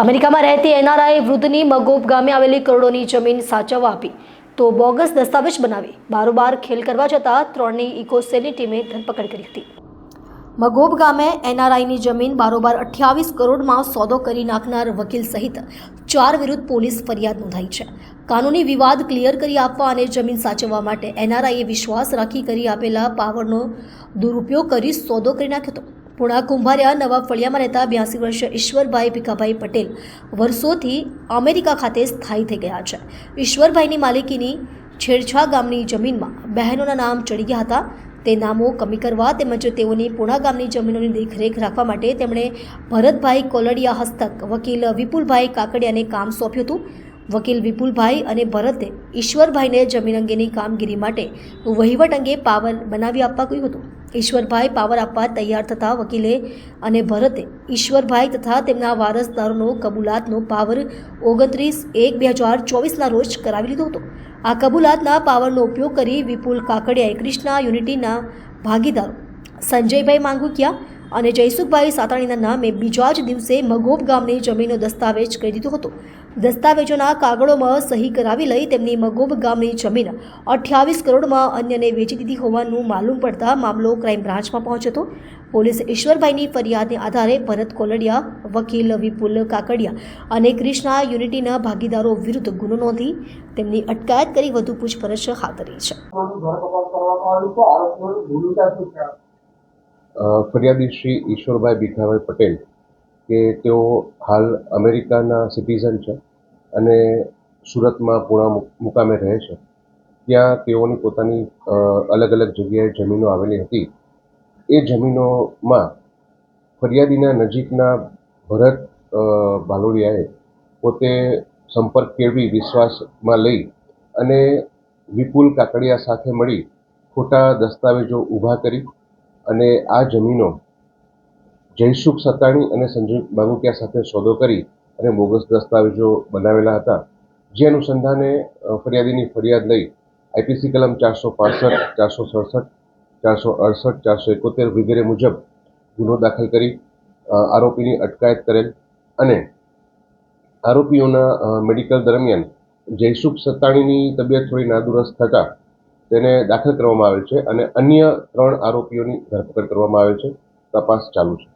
અમેરિકામાં રહેતી એનઆરઆઈ વૃદ્ધની મગોપ ગામે આવેલી કરોડોની જમીન સાચવવા આપી. તો બોગસ દસ્તાવેજ બનાવી. બારોબાર ખેલ કરવા જતાં ત્રણની ઇકોસેલની ટીમે ધરપકડ કરી હતી. મગોબ ગામે એનઆરઆઈની જમીન બારોબાર અઠ્યાવીસ કરોડમાં સોદો કરી નાખનાર વકીલ સહિત ચાર વિરુદ્ધ પોલીસ ફરિયાદ નોંધાઈ છે. કાનૂની વિવાદ ક્લિયર કરી આપવા અને જમીન સાચવવા માટે એનઆરઆઈએ વિશ્વાસ રાખી કરી આપેલા પાવરનો દુરુપયોગ કરી સોદો કરી નાખ્યો હતો. પુણા કુંભારિયા નવા ફળિયામાં રહેતા બ્યાસી વર્ષીય ઈશ્વરભાઈ ભીખાભાઈ પટેલ વર્ષોથી અમેરિકા ખાતે સ્થાયી થઈ ગયા છે. ઈશ્વરભાઈની માલિકીની છેડછા ગામની જમીનમાં બહેનોના નામ ચડી ગયા હતા. તે નામો કમી કરવા તેમજ તેઓની પુણા ગામની જમીનોની દેખરેખ રાખવા માટે તેમણે ભરતભાઈ કોલડિયા હસ્તક, વકીલ વિપુલભાઈ કાકડિયાને કામ સોંપ્યું હતું. વકીલ વિપુલભાઈ અને ભરતે ઈશ્વરભાઈને જમીન અંગેની કામગીરી માટે વહીવટ અંગે પાવર બનાવી આપવા કહ્યું હતું. ઈશ્વરભાઈ પાવર આપવા તૈયાર થતા વકીલે અને ભરતે ઈશ્વરભાઈ તથા તેમના વારસદારોનો કબૂલાતનો પાવર ઓગણત્રીસ એક બે હજાર ચોવીસના રોજ કરાવી લીધો હતો. આ કબૂલાતના પાવરનો ઉપયોગ કરી વિપુલ કાકડિયાએ કૃષ્ણા યુનિટીના ભાગીદારો સંજયભાઈ માંગુકિયા અને જયસુખભાઈ સાતાણીના નામે બીજા જ દિવસે મગોબ ગામની જમીનનો દસ્તાવેજ કરી દીધો હતો. દસ્તાવેજોના કાગળોમાં સહી કરાવી લઈ તેમની મગોબ ગામની જમીન અઠ્યાવીસ કરોડમાં અન્યને વેચી દીધી હોવાનું માલુમ પડતા મામલો ક્રાઇમ બ્રાન્ચમાં પહોંચ્યો હતો. પોલીસે ઈશ્વરભાઈની ફરિયાદને આધારે ભરત કોલડિયા, વકીલ વિપુલ કાકડિયા અને ક્રિષ્ના યુનિટીના ભાગીદારો વિરુદ્ધ ગુનો નોંધી તેમની અટકાયત કરી વધુ પૂછપરછ હાથ ધરી છે. ફરિયાદી શ્રી ઈશ્વરભાઈ ભીખાભાઈ પટેલ કે તેઓ હાલ અમેરિકાના સિટીઝન છે અને સુરતમાં પૂણા મુકામે રહે છે. ત્યાં તેઓની પોતાની અલગ અલગ જગ્યાએ જમીનો આવેલી હતી. એ જમીનોમાં ફરિયાદીના નજીકના ભરત બાલોડિયાએ પોતે સંપર્ક કેળવી વિશ્વાસમાં લઈ અને વિપુલ કાકડિયા સાથે મળી ખોટા દસ્તાવેજો ઊભા કરી અને આ જમીનો જયસુખ સતાણી અને સંજય બાબુકિયા સાથે સોદો કરી અને બોગસ દસ્તાવેજો બનાવેલા હતા. જે અનુસંધાને ફરિયાદીની ફરિયાદ લઈ આઈપીસી કલમ ચારસો પાસઠ, ચારસો સડસઠ, ચારસો અડસઠ, ચારસો એકોતેર વગેરે મુજબ ગુનો દાખલ કરી આરોપીની અટકાયત કરેલ અને આરોપીઓના મેડિકલ દરમિયાન જયસુખ સત્તાણીની તબિયત થોડી નાદુરસ્ત થતાં તેને દાખલ કરવામાં આવેલ છે અને અન્ય ત્રણ આરોપીઓની ધરપકડ કરવામાં આવેલ છે. તપાસ ચાલુ છે.